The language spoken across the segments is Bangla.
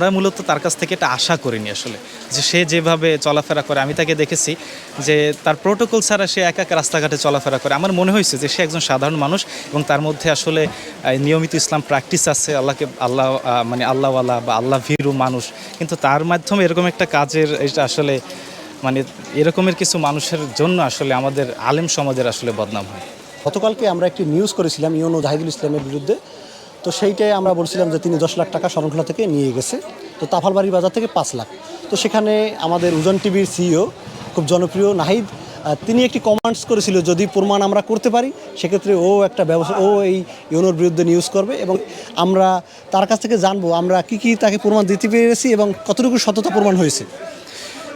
আমরা মূলত তার কাছ থেকে এটা আশা করিনি আসলে। যে সে যেভাবে চলাফেরা করে, আমি তাকে দেখেছি যে তার প্রোটোকল ছাড়া সে একা একা রাস্তাঘাটে চলাফেরা করে। আমার মনে হয়েছে যে সে একজন সাধারণ মানুষ এবং তার মধ্যে আসলে নিয়মিত ইসলাম প্র্যাকটিস আছে, আল্লাহকে, আল্লাহ মানে আল্লাহওয়ালা বা আল্লাহ ভিরু মানুষ। কিন্তু তার মাধ্যমে এরকম একটা কাজের, এটা আসলে মানে এরকমের কিছু মানুষের জন্য আসলে আমাদের আলেম সমাজের আসলে বদনাম হয়। গতকালকে আমরা একটি নিউজ করেছিলাম ইউনো জাহিদুল ইসলামের বিরুদ্ধে। তো সেইটাই আমরা বলছিলাম যে তিনি দশ লাখ টাকা শরণখোলা থেকে নিয়ে গেছে। তো তাফালবাড়ি বাজার থেকে পাঁচ লাখ। তো সেখানে আমাদের উজন টিভির সিইও খুব জনপ্রিয় নাহিদ তিনি একটি কমান্ডস করেছিল, যদি প্রমাণ আমরা করতে পারি, সেক্ষেত্রে ও একটা ব্যবসা, ও এই ইউনোর বিরুদ্ধে নিউজ করবে এবং আমরা তার কাছ থেকে জানব আমরা কি কি তাকে প্রমাণ দিতে পেরেছি এবং কতটুকু সততা প্রমাণ হয়েছে।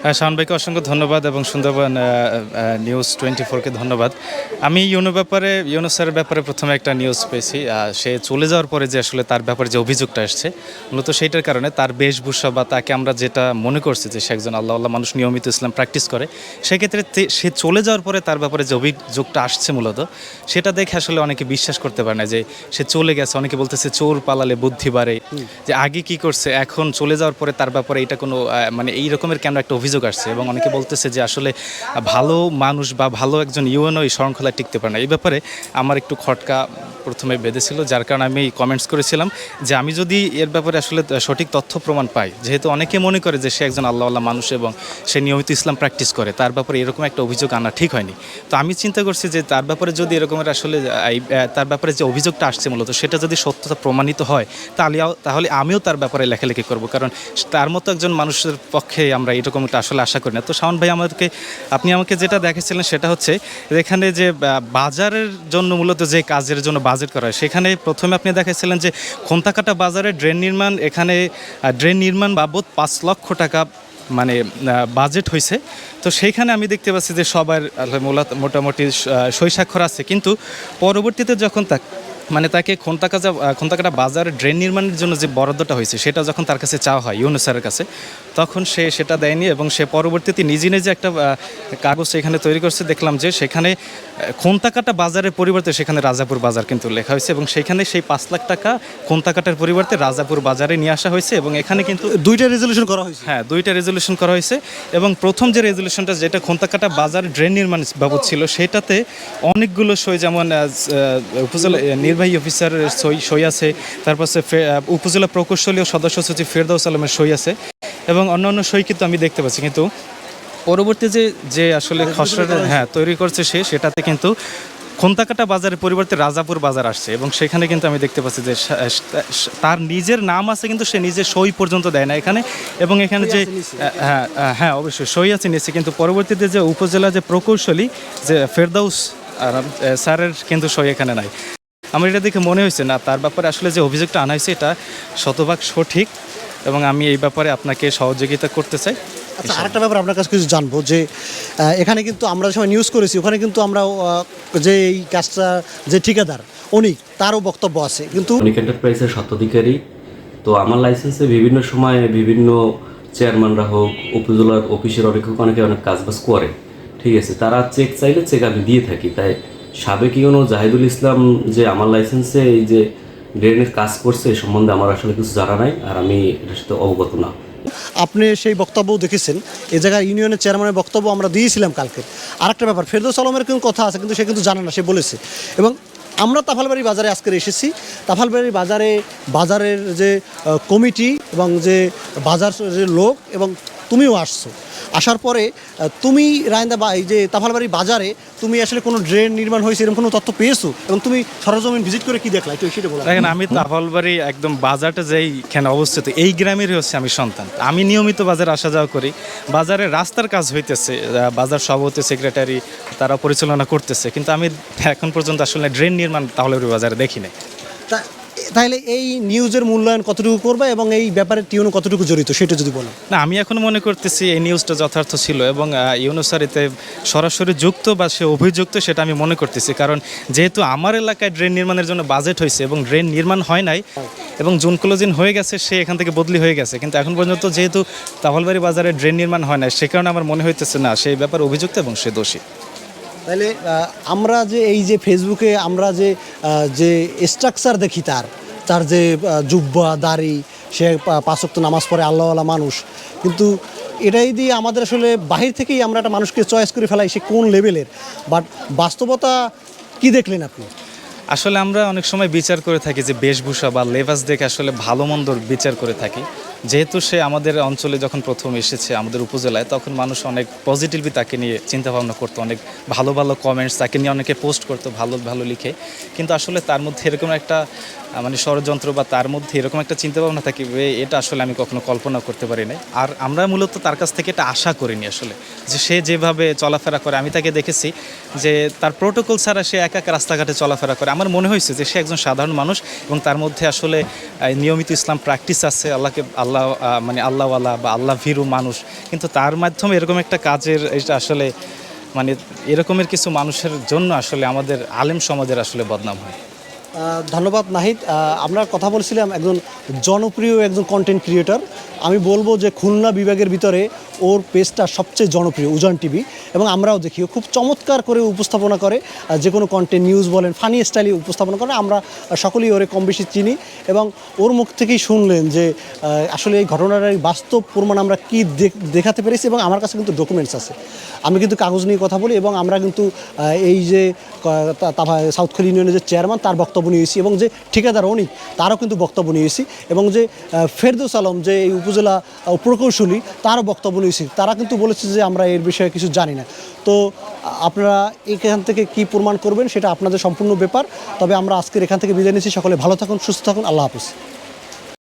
হ্যাঁ শাওন ভাইকে অসংখ্য ধন্যবাদ এবং সুন্দরবন নিউজ টোয়েন্টি ফোরকে ধন্যবাদ। আমি ইউনো ব্যাপারে ইউনো স্যারের ব্যাপারে প্রথমে একটা নিউজ পেয়েছি সে চলে যাওয়ার পরে যে আসলে তার ব্যাপারে যে অভিযোগটা আসছে মূলত সেইটার কারণে তার বেশভূষা বা তাকে আমরা যেটা মনে করছি যে সে একজন আল্লাহ আল্লাহ মানুষ নিয়মিত ইসলাম প্র্যাকটিস করে সেক্ষেত্রে সে চলে যাওয়ার পরে তার ব্যাপারে যে অভিযোগটা আসছে মূলত সেটা দেখে আসলে অনেকে বিশ্বাস করতে পারে না যে সে চলে গেছে। অনেকে বলতেছে চোর পালালে বুদ্ধি বাড়ে যে আগে কি করছে এখন চলে যাওয়ার পরে তার ব্যাপারে এটা কোনো মানে এই রকমের কেন একটা অভিযোগ আসছে এবং অনেকে বলতেছে যে আসলে ভালো মানুষ বা ভালো একজন ইউএনও এই শৃঙ্খলায় টিকতে পারে না। এই ব্যাপারে আমার একটু খটকা প্রথমে বেঁধেছিল, যার কারণে আমি কমেন্টস করেছিলাম যে আমি যদি এর ব্যাপারে আসলে সঠিক তথ্য প্রমাণ পাই, যেহেতু অনেকে মনে করে যে সে একজন আল্লাহ আল্লাহ মানুষ এবং সে নিয়মিত ইসলাম প্র্যাকটিস করে, তার ব্যাপারে এরকম একটা অভিযোগ আনা ঠিক হয়নি। তো আমি চিন্তা করছি যে তার ব্যাপারে যদি এরকমের আসলে তার ব্যাপারে যে অভিযোগটা আসছে মূলত, সেটা যদি সত্যতা প্রমাণিত হয়, তাহলে তাহলে আমিও তার ব্যাপারে লেখালেখি করব। কারণ তার মতো একজন মানুষের পক্ষে আমরা এরকমটা আসলে আশা করি না। তো শাওন ভাই আমাদেরকে আপনি আমাকে যেটা দেখাচ্ছিলেন সেটা হচ্ছে, এখানে যে বাজারের জন্য মূলত যে কাজের জন্য বাজেট করা হয়। সেখানে প্রথমে আপনি দেখাচ্ছিলেন যে খন্তাকাটা বাজারে ড্রেন নির্মাণ, এখানে ড্রেন নির্মাণ বাবদ পাঁচ লক্ষ টাকা মানে বাজেট হয়েছে তো সেইখানে আমি দেখতে পাচ্ছি যে সবার মোটামুটি স্বাক্ষর আছে। কিন্তু পরবর্তীতে যখন তা মানে তাকে খন্তাকাজা খন্তাকাটা বাজার ড্রেন নির্মাণের জন্য যে বরাদ্দটা হয়েছে সেটা যখন তার কাছে চাওয়া হয় ইউনো স্যারের কাছে তখন সে সেটা দেয়নি এবং সে পরবর্তীতে নিজে নিজে একটা কাগজ সেখানে তৈরি করছে। দেখলাম যে সেখানে খন্তাকাটা বাজারের পরিবর্তে সেখানে রাজাপুর বাজার কিন্তু লেখা হয়েছে এবং সেখানে সেই পাঁচ লাখ টাকা খন্তাকাটার পরিবর্তে রাজাপুর বাজারে নিয়ে আসা হয়েছে এবং এখানে কিন্তু দুইটা রেজলিউশন করা হয়েছে। হ্যাঁ দুইটা রেজলিউশন করা হয়েছে এবং প্রথম যে রেজলিউশনটা যেটা খন্তাকাটা বাজার ড্রেন নির্মাণ বাবদ ছিল সেটাতে অনেকগুলো সই যেমন উপজেলা নির্বাহী অফিসারের সই সই আছে। তারপর উপজেলা প্রকৌশলী ও সদস্য সচিব ফেরদাউস আলমের সই আছে। এবং অন্যান্য সই কিন্তু আমি দেখতে পাচ্ছি। কিন্তু পরবর্তী যে যে আসলে খসড়া হ্যাঁ তৈরি করছে সে সেটাতে কিন্তু খন্তাকাটা বাজারের পরিবর্তে রাজাপুর বাজার আসছে। এবং সেখানে কিন্তু আমি দেখতে পাচ্ছি যে তার নিজের নাম আছে কিন্তু সে নিজের সই পর্যন্ত দেয় না এখানে। এবং এখানে যে হ্যাঁ হ্যাঁ অবশ্যই সই আছে নিচ্ছে কিন্তু পরবর্তীতে যে উপজেলা যে প্রকৌশলী যে ফেরদাউস স্যারের কিন্তু সই এখানে নাই। আমার এটা দেখে মনে হয়েছে না তার ব্যাপারে আসলে যে অভিযোগটা আনা হয়েছে এটা শতভাগ সঠিক এবং আমি এই ব্যাপারে আপনাকে সহযোগিতা করতে চাই। আচ্ছা আরেকটা ব্যাপার আপনার কাছে কিছু জানব যে এখানে কিন্তু আমরা যে সময় নিউজ করেছি ওখানে কিন্তু আমরা যে এই কাজটা যে ঠিকাদার অনিক তারও বক্তব্য আছে কিন্তু অনিক এন্টারপ্রাইজের স্বত্বাধিকারী। তো আমার লাইসেন্সে বিভিন্ন সময়ে বিভিন্ন চেয়ারম্যানরা হোক উপজেলার অফিসের অনেক অনেকে অনেক কাজবাজ করে ঠিক আছে? তারা চেক চাইলে চেক আমি দিয়ে থাকি তাই সাবেক ইউনো জাহিদুল ইসলাম যে আমার লাইসেন্সে এই যে ড্রেনের কাজ করছে এই সম্বন্ধে আমার আসলে কিছু জানা নাই, আর আমি এটার সাথে অবগত না। আপনি সেই বক্তব্য দেখেছেন, এ জায়গায় ইউনিয়নের চেয়ারম্যানের বক্তব্য আমরা দিয়েছিলাম কালকে। আরেকটা ব্যাপার, ফেরদৌস আলমের কিন্তু কথা আছে, কিন্তু সে কিন্তু জানে না, সে বলেছে। এবং আমরা তাফালবাড়ি বাজারে আজকে এসেছি। তাফালবাড়ি বাজারে, বাজারের যে কমিটি এবং যে, বাজার যে লোক এবং তুমিও আসছো। আসার পরে তুমি রায়ন্দা বা এই যে তাফালবাড়ি বাজারে তুমি আসলে কোনো ড্রেন নির্মাণ হয়েছে এরকম কোনো তথ্য পেয়েছ? এবং তুমি সরজমিন ভিজিট করে কি দেখলা? একটু সেটা বলো। দেখেন আমি তাফালবাড়ি একদম বাজারটা যেইখানে অবস্থিত এই গ্রামেরই হচ্ছে আমি সন্তান। আমি নিয়মিত বাজারে আসা যাওয়া করি। বাজারে রাস্তার কাজ হইতেছে বাজার সভাপতি সেক্রেটারি তারা পরিচালনা করতেছে। কিন্তু আমি এখন পর্যন্ত আসলে ড্রেন নির্মাণ তাহলে বাজারে দেখি নাই। তা- তাহলে এই নিউজের মূল্যায়ন কতটুকু করবে এবং এই ব্যাপারে টিউন কতটুকু জড়িত, সেটা যদি বলো। না, আমি এখন মনে করতেছি এই নিউজটা যথার্থ ছিল এবং ইউনুসার এতে সরাসরি যুক্ত বা সে অভিযুক্ত সেটা আমি মনে করতেছি। কারণ যেহেতু আমার এলাকায় ড্রেন নির্মাণের জন্য বাজেট হয়েছে এবং ড্রেন নির্মাণ হয় নাই এবং জুন ক্লোজিন হয়ে গেছে, সে এখান থেকে বদলি হয়ে গেছে। কিন্তু এখন পর্যন্ত যেহেতু তাহলবাড়ি বাজারে ড্রেন নির্মাণ হয় নাই, সে কারণে আমার মনে হইতেছে না সেই ব্যাপারে অভিযুক্ত এবং সে দোষী। তাহলে আমরা যে এই যে ফেসবুকে আমরা যে যে স্ট্রাকচার দেখি তার তার যে জুব্বা, দাড়ি, সে পা- পাঁচক্ত নামাজ পড়ে আল্লাহওয়ালা মানুষ, কিন্তু এটাই দিয়ে আমাদের আসলে বাহির থেকেই আমরা একটা মানুষকে চয়েস করে ফেলাই সে কোন লেভেলের বাট বাস্তবতা কি দেখলেন আপনি? আসলে আমরা অনেক সময় বিচার করে থাকি যে বেশভূষা বা লেবাস দেখে আসলে ভালো মন্দর বিচার করে থাকি। যেহেতু সে আমাদের অঞ্চলে যখন প্রথম এসেছে আমাদের উপজেলায়, তখন মানুষ অনেক পজিটিভলি তাকে নিয়ে চিন্তা ভাবনা করতো, অনেক ভালো ভালো কমেন্টস তাকে নিয়ে অনেকে পোস্ট করতো, ভালো ভালো লিখে। কিন্তু আসলে তার মধ্যে এরকম একটা মানে ষড়যন্ত্র বা তার মধ্যে এরকম একটা চিন্তা ভাবনা থাকবে এটা আসলে আমি কখনো কল্পনা করতে পারি নাই। আর আমরা মূলত তার কাছ থেকে এটা আশা করিনি আসলে, যে সে যেভাবে চলাফেরা করে, আমি তাকে দেখেছি যে তার প্রোটোকল ছাড়া সে একা একা রাস্তাঘাটে চলাফেরা করে। আমার মনে হয়েছে যে সে একজন সাধারণ মানুষ এবং তার মধ্যে আসলে নিয়মিত ইসলাম প্র্যাকটিস আছে, আল্লাহকে, আল্লাহ আহ, মানে আল্লাহওয়ালা বা আল্লাহ ভীরু মানুষ। কিন্তু তার মাধ্যমে এরকম একটা কাজের এটা আসলে মানে এরকমের কিছু মানুষের জন্য আসলে আমাদের আলেম সমাজের আসলে বদনাম হয়। ধন্যবাদ নাহিদ। আমরা কথা বলছিলাম একজন জনপ্রিয় একজন কন্টেন্ট ক্রিয়েটর আমি বলব যে খুলনা বিভাগের ভিতরে ওর পেজটা সবচেয়ে জনপ্রিয়, উজান টিভি। এবং আমরাও দেখি খুব চমৎকার করে উপস্থাপনা করে। যে কোনো কন্টেন্ট নিউজ বলেন ফানি স্টাইলে উপস্থাপনা করে, আমরা সকলেই ওরে কম বেশি চিনি। এবং ওর মুখ থেকেই শুনলেন যে আসলে এই ঘটনার এই বাস্তব প্রমাণ আমরা কি দেখ- দেখাতে পেরেছি এবং আমার কাছে কিন্তু ডকুমেন্টস আছে। আমি কিন্তু কাগজ নিয়ে কথা বলি এবং আমরা কিন্তু এই যে সাউথ কোরিয়া ইউনিয়নের যে চেয়ারম্যান তার বক্তব্য নিয়েছি এবং যে ঠিকাদার অনিক, তারও কিন্তু বক্তব্য নিয়েছি এবং যে ফেরদৌস আলম যে এই উপজেলা প্রকৌশলী, তারও বক্তব্য নিয়েছি তারা কিন্তু বলেছে যে আমরা এর বিষয়ে কিছু জানি না। তো, আপনারা এখান থেকে কি প্রমাণ করবেন সেটা আপনাদের সম্পূর্ণ ব্যাপার। তবে আমরা আজকের এখান থেকে বিদায় নিয়েছি সকলে ভালো থাকুন, সুস্থ থাকুন। আল্লাহ হাফিজ।